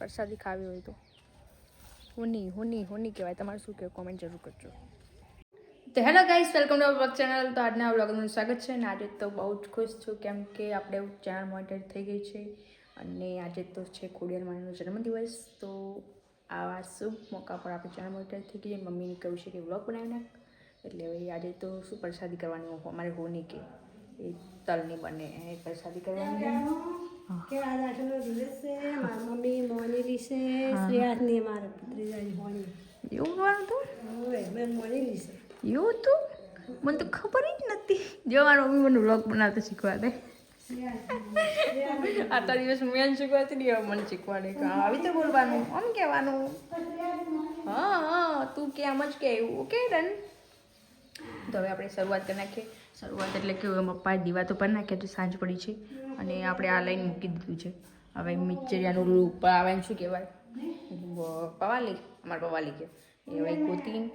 પ્રસાદી ખાવી હોય તો. હોની હોની હોની કહેવાય. તમારે શું કહેવું? કોમેન્ટ જરૂર કરજો. તો hello guys welcome to blog channel તો આજના બ્લોગનું સ્વાગત છે અને આજે તો બહુ જ ખુશ છું કેમ કે આપણે ચેનલ મોનિટર થઈ ગઈ છે અને આજે તો છે ખોડિયાર માનો જન્મદિવસ. તો આવા શુભ મોકા પર આપણે ચેનલ મોનિટર થઈ ગઈ મમ્મીને કહ્યું છે કે બ્લોગ બનાવી નાખ એટલે હવે આજે તો શું પ્રસાદી કરવાની અમારે હોની કે એ તલની બને, એ પ્રસાદી કરવાની એવું હતું મને તો? ખબર જ નથી. જો મારી મમ્મી મને વ્લોગ બનાવતા શીખવાડે. આટલા દિવસ મેં શીખવાડતી નહીં હવે મને શીખવાડે. આવી તો બોલવાનું આમ કહેવાનું. હા હા તું કે આમ જ કે એવું. Okay done. તો હવે આપણે શરૂઆત કરી નાખીએ. શરૂઆત એટલે કે પપ્પાએ દીવા તો પર નાખ્યા તો સાંજ પડી છે. અને આપણે આ લાઈન મૂકી દીધું છે. હવે મિક્ચરિયાનું રૂપ આવે ને શું કહેવાય? પવાલી, અમારે પવાલી કે. એ હવે ગોતી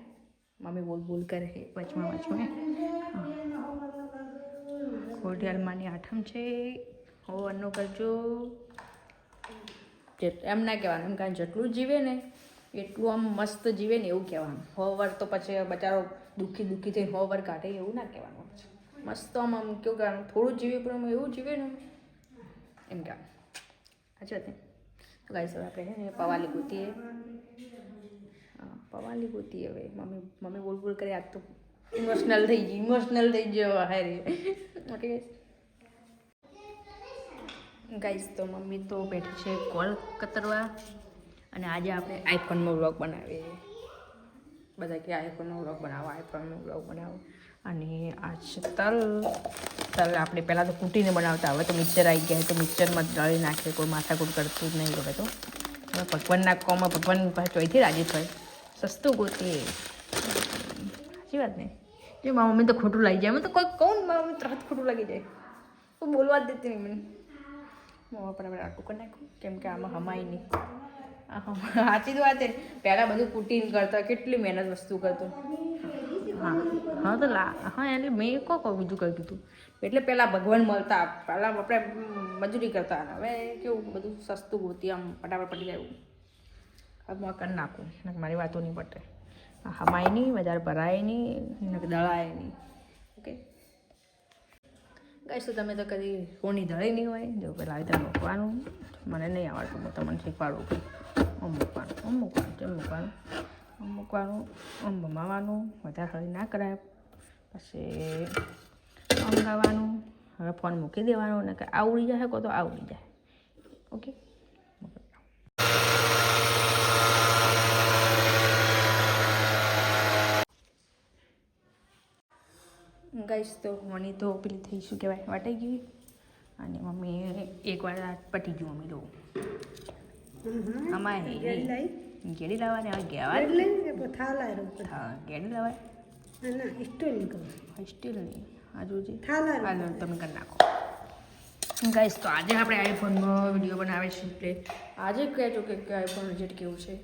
મમ્મી બોલ બોલ કરે છે, વચમાં વચમાં. ખોડિયાલમાંની આઠમ છે. હો, અન્નો કરજો. એમ ના કહેવાનું, એમ કારણ જેટલું જીવે ને એટલું આમ મસ્ત જીવે ને એવું કહેવાનું. હોવર તો પછી બચારો દુઃખી દુઃખી થઈ હોવર કાઢે એવું ના કહેવાનું. મસ્ત આમ આમ કેવું કહેવાનું થોડું જીવી પણ આમ એવું જીવે ને એમ કે વાત ને? તો ગાઈ હવે આપણે છે ને પવાલી ગોતીએ. હા, પવાલી ગોતી હવે. મમ્મી મમ્મી બોલ બોલ કરે, આજ તો ઇમોશનલ થઈ ગઈ ઇમોશનલ થઈ ગયો, હારે. ઓકે ગાઈસ તો મમ્મી તો બેઠી છે કોલ કતરવા અને આજે આપણે આઈફોનનો વ્લોગ બનાવીએ. બધા કે આઈફોનનો વ્લોગ બનાવો આઈફોનનો વ્લોગ બનાવો. અને આ છે તલ તલ આપણે પહેલાં તો કૂટીને બનાવતા, હવે તો મિક્સર આવી ગયા તો મિક્સરમાં દળી નાખે, કોઈ માથાકૂટ કરતું જ નહીં હવે તો. હવે ભગવાનના કોમાં ભગવાન ચોઈથી રાજી થાય સસ્તું ગોતીએ સાચી વાત ને? જો મારા મમ્મી તો ખોટું લાગી જાય. મને તો કોઈ કહું મારા મમ્મી તરત ખોટું લાગી જાય. તો બોલવા જ દેતી નહીં મને. હું પર આપણે આટલું કરી નાખ્યું કેમ કે આમાં હમાય નહીં. સાચી જ વાત છે. પહેલાં બધું કૂટીને કરતા, કેટલી મહેનત વસ્તુ કરતો. હા. હા, તો લા હા એટલે મેં કહો કહો બીજું કહ્યું કીધું એટલે પહેલાં ભગવાન મળતા પહેલાં આપણે મજૂરી કરતા હવે કેવું બધું સસ્તું ગોતી આમ ફટાફટ પટી જાય હવે હું કરી નાખું. નકર મારી વાતો નહીં પટે હમાય નહીં, વધારે ભરાય નહીં, નકર દળાય નહીં. ઓકે? ગાઈશ તો તમે તો કદી કોની દળી નહીં હોય. જો, પેલા આવી રીતે મૂકવાનું. મને નહીં આવડતું, હું તમને શીખવાડું. આમ મૂકવાનું આમ મૂકવાનું કેમ મૂકવાનું? મૂકવાનું આમ ભમાવાનું વધારે હળી ના કરાય. પછી આમ ગાવાનું હવે ફોન મૂકી દેવાનો ને કે આવડી જાય કહો તો આવડી જાય. ઓકે? ગાઈશ તો મને તો પેલી થઈ શું કહેવાય વાટાઈ ગઈ. અને મમ્મી એકવાર પટી ગયું મમ્મી તો. આમાં લઈને કે પથા લાવ્યો ઉપર હા ગેડી લાવાય ના કહું સ્ટીલની આજુ જે થાલા હાલો તમે કરી નાખો ગાઈસ તો આજે આપણે આઈફોનનો વીડિયો બનાવે છે એટલે આજે કહેજો કે કે આઈફોન બજેટ કેવું છે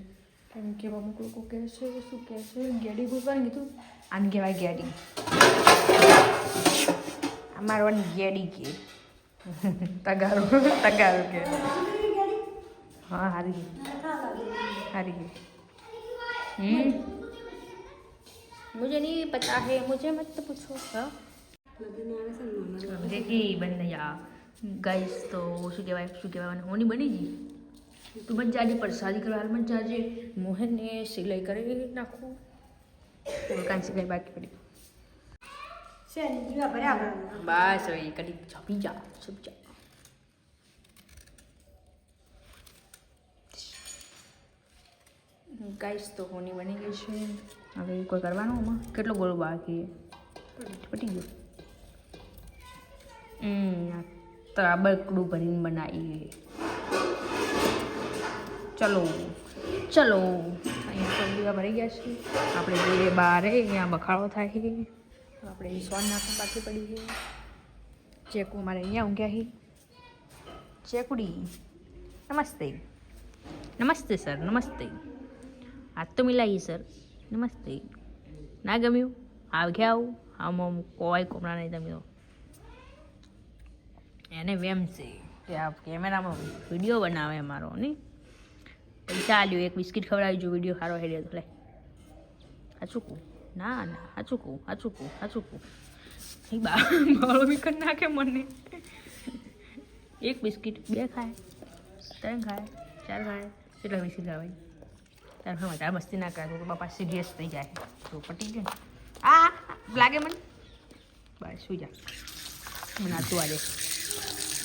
કેમ કે અમુક લોકો કહે છે શું કહે છે ગેડી ગોતવાનું કીધું આને કહેવાય ગેડી અમારો ગેડી કે તગારો તગારો કે હા હારી ગઈ हारी गई हम्म मुझे नहीं पता है मुझे मत पूछो हाँ લગ્ન આવે છે ને મામા સમજે કે બંને યા ગાઈસ તો શું કહેવાય શું કહેવાય હોની બની ગઈ તું મત જાજે પ્રસાદી કરવા મત જાજે મોહનને સિલાઈ કરી નાખું કાંઈ સિલાઈ બાકી પડી છે ને દીવા ભર્યા ભર્યા. બસ હવે કદી છપી જા છપી જા ગાઈસ તો હોની બની ગઈ છે. હવે કોઈ કરવાનું આમાં? કેટલો ગોળ બાકી પટી ગયો. હમ તો આ બકડું ભરીને બનાવીએ. ચલો. ચલો. અહીંયા દીવા ભરી ગયા છે. આપણે જે બહાર અહીંયા બખાડો થાય છે. આપણે સોન નાખવા પાછી પડી છે. ચેકુ મારે અહીંયા ઊંઘ્યા છે. ચેકુડી. નમસ્તે. નમસ્તે સર. નમસ્તે. હાથ તો મિલાઈએ સર. નમસ્તે. ના ગમ્યું? આવ ગયા આવું આમ આમ કોઈ કોમડા નહીં તમે એને વેમ છે કે આ કેમેરામાં વીડિયો બનાવે અમારો નહીં? પૈસા આલ્યો, એક બિસ્કિટ ખવડાવી જો, વીડિયો સારો હેડ્યો તો. લે. કહું ના ના હાચું કહું હાચું કહું હાચું કહું બાળો બી કરી નાખે મને. એક બિસ્કિટ, બે ખાય, ત્રણ ખાય, ચાર ખાય, કેટલા બિસ્કિટ ખાવાય? તાર હું વધારે મસ્તી ના કરે તો બાપા સિરિયસ થઈ જાય. તો પટી ગયું. ને આ લાગે મને? બસ સુઈ જા. મને આતું આજે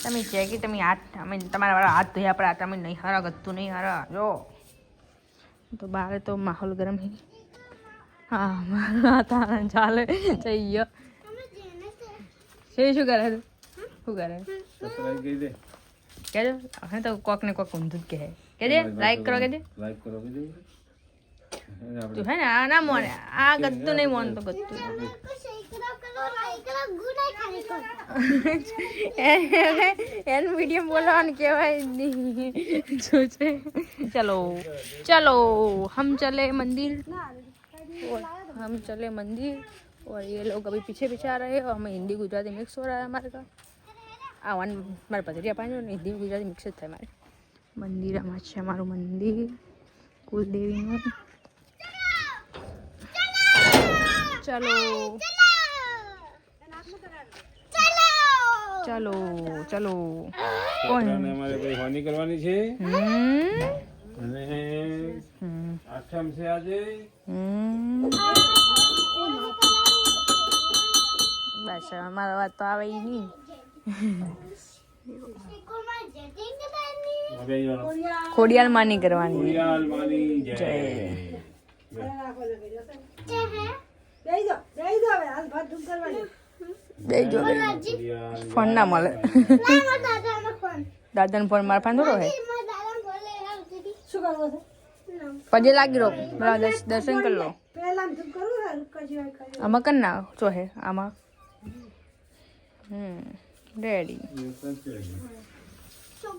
તમે છે કે તમે હાથ અમે તમારા વાળા હાથ ધોયા પડે તમે નહીં હરા ગતું નહીં હરા. જો. તો બહાર તો માહોલ ગરમ હે હા મારા તારા ચાલે. જઈએ છે શું કરે શું કરે કહેજો હવે તો કોક ને કોક ઊંધું જ કહે. કેજે લાઈક કરો કેજે લાઈક કરો કેજે તું હે ને આ ના મોને. આ ગત્તું નહીં મોન તો ગત્તું. એન વીડિયો બોલવાનું કહેવાય જો છે. ચલો. ચલો. હમ ચલે મંદિર. हम चले मंदिर और ये लोग अभी पीछे पीछे आ रहे हैं और हमें हिंदी गुजराती मिक्स हो रहा है हमारे का आवान मारे पधरिया पानी થાય મારે. મંદિરમાં છે અમારું મંદિર કુલદેવીનું. ચલો. ચલો ચલો. કોણ અમારે ભાઈ હોની કરવાની છે? અને આઠમ છે આજે? બસ અમારા વાત તો આવે ઈ નહીં. ખોડિયાલ માની કરવાની ખોડિયાલ ફોન ના મળે. દાદા નો ફોન મારા ફોન થોડો હે પછી લાગી રહો દર્શન કરી લો. આમાં કર ના જો હે આમાં. હમ રેડી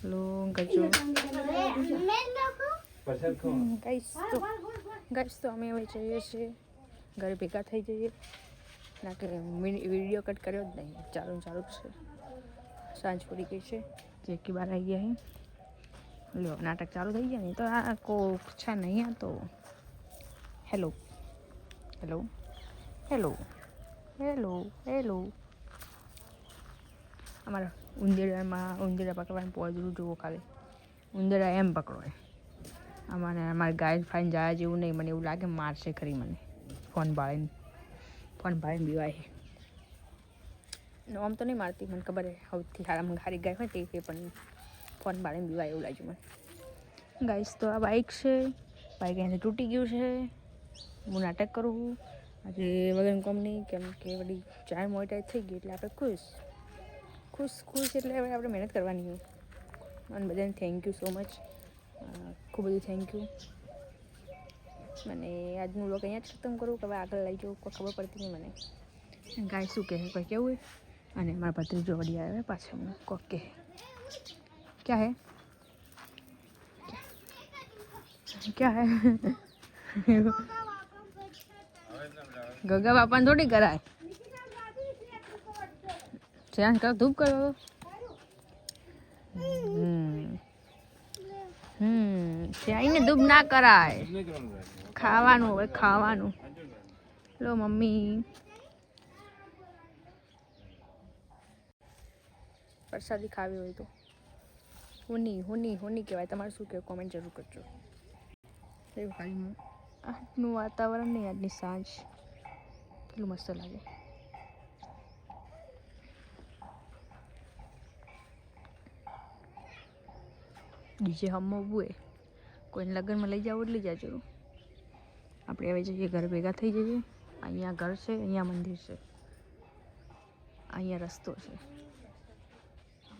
જય માતા. કે ભલું કરજો પ્રસાદ ખાઓ. ગાઈસ તો ગાઈસ તો અમે હવે જઈએ છીએ ઘરે ભેગા થઈ જઈએ ના કે વીડિયો કટ કર્યો જ નહીં ચાલુ ને ચાલુ જ છે સાંજ પડી ગઈ છે જેકી બાર આવી ગયા અહીં લ્યો નાટક ચાલુ થઈ ગયા ને તો આ કોક છે નહીં આ તો hello hello hello hello hello અમારા ઉંદેડામાં ઉંદરા પકડવાનું પોદરું જુઓ ખાલી. ઉંદરા એમ પકડો અમારે અમારે ગાય ફાઈન જાય જેવું નહીં, મને એવું લાગે મારશે ખરી મને. ફોન બાળીને ફોન બાળીને બીવાય. આમ તો નહીં મારતી, મને ખબર છે, સૌથી સારામાં સારી ગાય હોય તે પણ ફોન બાળીને બીવાય એવું લાગ્યું મને. ગાઈસ તો આ બાઇક છે બાઇક અહીંયાથી તૂટી ગયું છે. હું નાટક કરું આજે વગર કંપની કેમ કે વળી ચાર મોટા થઈ ગઈ એટલે આપણે ખુશ. ખુશ ખુશ એટલે હવે આપણે મહેનત કરવાની હોય. અને બધાને થેન્ક યુ સો મચ ખૂબ બધું થેન્ક યુ મને આજનું લોક અહીંયા જ ખતમ કરું કે હવે આગળ લઈ જવું કોઈ ખબર પડતી નહીં મને. ગાય શું કહે? કોઈ કેવું હોય? અને મારા ભત્રીજો વળી આવે પાછળ મને કોક કહે. ક્યાં હે? ક્યાં હે? ગગા બાપાને થોડી કરાય. જ્યાં કર ધૂપ કરો. હમ. આવીને ધૂપ ના કરાય. ખાવાનું હવે ખાવાનું. લો મમ્મી. પ્રસાદી ખાવી હોય તો. હુની હુની હુની કહેવાય. તમારે શું કહેવાય કોમેન્ટ જરૂર કરજો. એવું ખાઈ આજનું વાતાવરણ નહીં આજની સાંજ. કેટલું મસ્ત લાગે. ડીજે હમવું એ. કોઈને લગ્નમાં લઈ જાવ એટલે જાજો. આપણે હવે જઈએ, ઘર ભેગા થઈ જઈએ. અહીંયા ઘર છે, અહીંયા મંદિર છે. અહીંયા રસ્તો છે.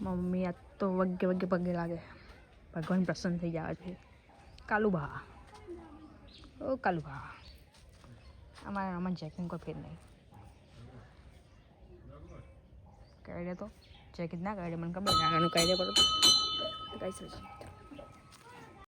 મમ્મી આ તો વગે વગે પગે લાગે. ભગવાન પ્રસન્ન થઈ જાય છે. કાલુભા. ઓ કાલુ હા અમારે આમાં જેકિંગ કોઈ ફેર નહીં. કાઢે તો. જેકેટ ના કાઢે મને ખબર. ના કહી દે પડે તો કઈ છે